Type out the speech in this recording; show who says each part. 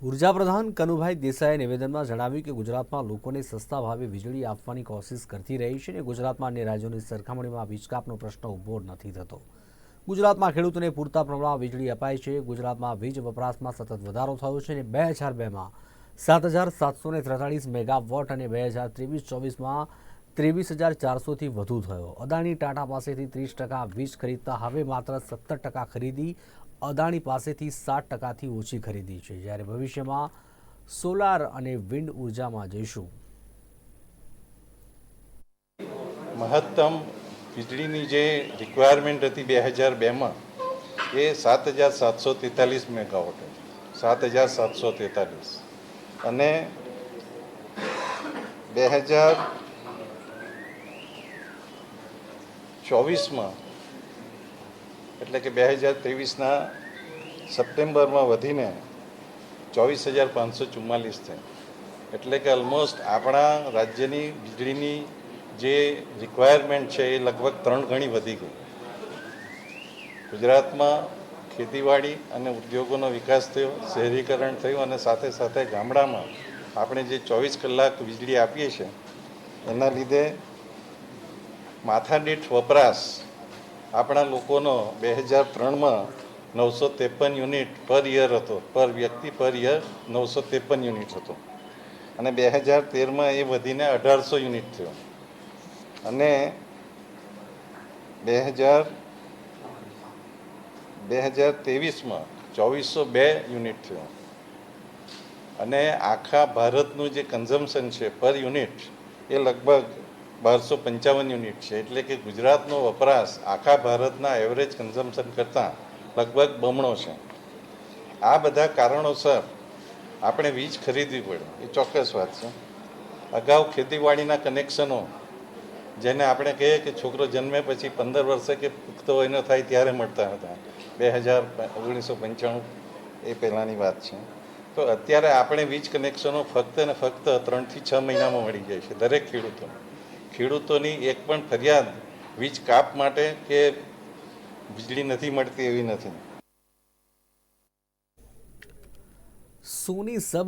Speaker 1: ઊર્જા પ્રધાન કનુભાઈ દેસાઈએ નિવેદનમાં જણાવ્યું કે ગુજરાતમાં લોકોને સસ્તા ભાવે વીજળી આપવાની કોશિશ કરતી રહી છે અને ગુજરાતમાં અન્ય રાજ્યોની સરખામણીમાં વીજકાપનો પ્રશ્ન ઊભો નથી થતો. ગુજરાતમાં ખેડૂતોને પૂરતા પ્રમાણમાં વીજળી અપાય છે. ગુજરાતમાં વીજ વપરાશમાં સતત વધારો થયો છે અને બે હજાર બેમાં સાત હજાર સાતસો ને ત્રેતાળીસ મેગાવોટ અને બે હજાર ત્રેવીસ ચોવીસમાં ત્રેવીસ હજાર ચારસોથી વધુ થયો. અદાણી ટાટા પાસેથી ત્રીસ ટકા વીજ ખરીદતા હવે માત્ર સત્તર ટકા ખરીદી અદાણી પાસેથી સાત ટકાથી ઓછી ખરીદી છે. જ્યારે ભવિષ્યમાં સોલાર અને વિન્ડ ઉર્જામાં જઈશું.
Speaker 2: મહત્તમ વીજળીની જે રિક્વાયરમેન્ટ હતી બે હજાર બેમાં એ સાત હજાર સાતસો તેતાલીસ મેગાવોટ સાત હજાર સાતસો તેતાલીસ. અને બે હજાર ચોવીસમાં એટલે કે બે હજાર ત્રેવીસના સપ્ટેમ્બરમાં વધીને ચોવીસ હજાર પાંચસો ચુમ્માલીસ થઈ એટલે કે ઓલમોસ્ટ આપણા રાજ્યની વીજળીની જે રિક્વાયરમેન્ટ છે એ લગભગ ત્રણ ગણી વધી ગઈ. ગુજરાતમાં ખેતીવાડી અને ઉદ્યોગોનો વિકાસ થયો, શહેરીકરણ થયું અને સાથે સાથે ગામડામાં આપણે જે ચોવીસ કલાક વીજળી આપીએ છીએ, એના લીધે માથાદીઠ વપરાશ આપણા લોકોનો બે હજાર ત્રણમાં નવસો ત્રેપન યુનિટ પર યર હતો. પર વ્યક્તિ પર યર નવસો ત્રેપન યુનિટ હતો. અને બે હજાર તેરમાં એ વધીને અઢારસો યુનિટ થયો. અને બે હજાર બે હજાર ત્રેવીસમાં ચોવીસો બે યુનિટ થયો. અને આખા ભારતનું જે કન્ઝમ્પશન છે પર યુનિટ એ લગભગ બારસો પંચાવન યુનિટ છે, એટલે કે ગુજરાતનો વપરાશ આખા ભારતના એવરેજ કન્ઝમ્પશન કરતાં લગભગ બમણો છે. આ બધા કારણોસર આપણે વીજ ખરીદવી પડે, એ ચોક્કસ વાત છે. અગાઉ ખેતીવાડીના કનેક્શનો જેને આપણે કહીએ કે છોકરો જન્મે પછી પંદર વર્ષે કે પુખ્ત વયનો થાય ત્યારે મળતા હતા. બે હજાર ઓગણીસો પંચાણું એ પહેલાંની વાત છે. તો અત્યારે આપણે વીજ કનેક્શનો ફક્ત ને ફક્ત ત્રણથી છ મહિનામાં મળી જાય છે, દરેક ખેડૂતો ખેડૂતોની એક પણ ફરિયાદ વીજ કાપ માટે કે વીજળી નથી મળતી એવી નથી.
Speaker 1: સોની સબ